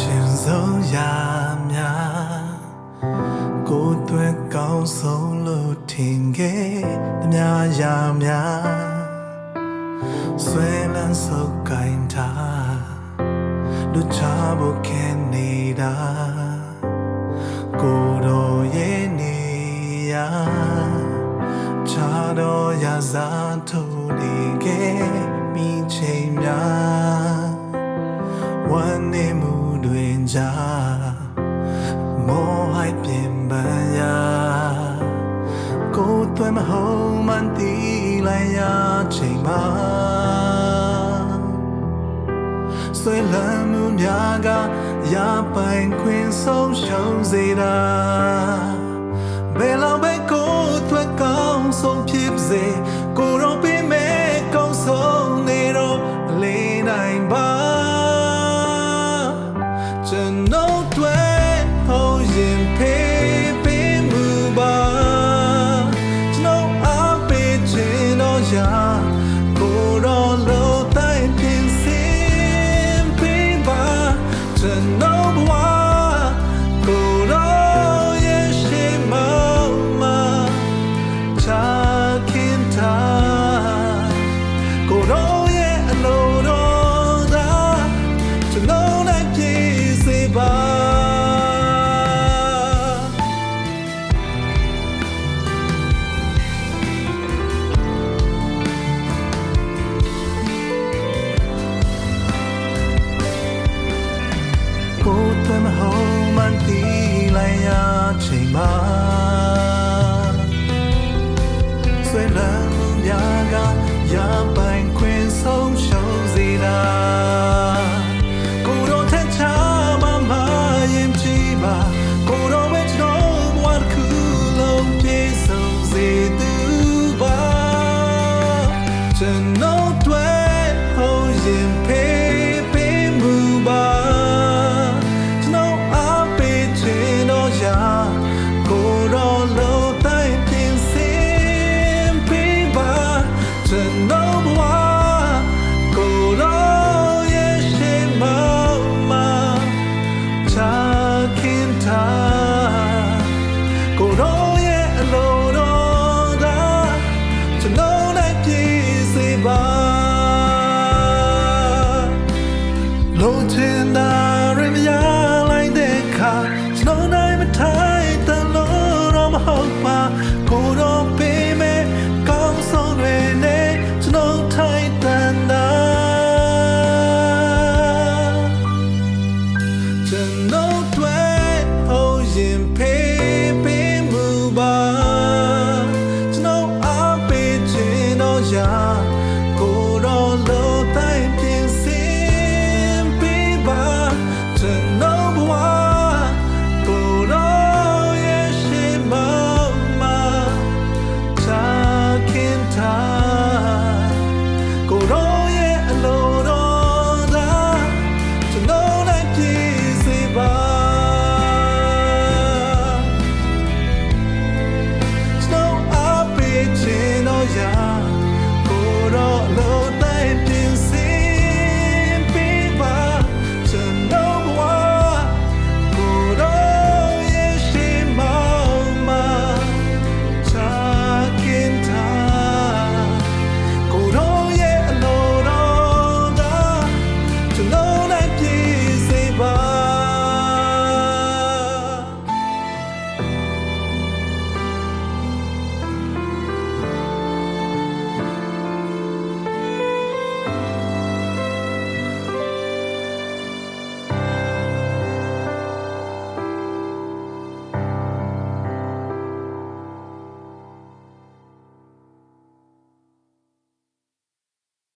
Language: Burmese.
ချင်ဆုံးရာများကိုယ်တွေကောင်းဆုံးလို့ထင်ခဲ့တများရာများဆွဲလန်းစုပ်ကိုင်းထားလူချဖို့ခဲနေတာကိုယ်တော်ရဲ့နေရာချာတော်ရာစားထုတ်နေခဲ့မိချိန်များ ကြာမောဟိုက်ပြင်ပန်းရာကိုယ်သွဲမဟုတ်မှန်တီလိုက်ရချိန်မှာဆွေလမ်းမှုများကရပိုင်ခွင့်ဆုံးရှုံးစေတာဘယ်လောက်ပဲကိုယ်သွဲကောင်းဆုံးဖြစ်စေ ကျွန် ကိုယ်တမဟုံးမှန်တီလိုက်ရချိန်မှာဆွေလမ်းမှုများကရပိုင်ခွင့်ဆုံးရှုံးစေတာကိုယ်တော်ထက်ချမမရင်ကြည့်ပါကိုယ်တော်ပဲကျွန်တော်ဘဝတစ်ခုလုံးပြည့်စုံစေသူပါကျွန်တော်တွေ့ လိုချင်တာရမရလိုက်တဲ့ခါကျွန်တော်နိုင်မထိုင်တလို့တော့မဟုတ်ပါကိုတော့ပေးမယ်ကောင်းဆုံးတွေနဲ့ကျွန်တော်ထိုင်တန်တာကျွန်တော်တွေ့ဟိုရင်ပေးပေးမှုပါကျွန်တော်အားပေးခြင်းတော့ရာ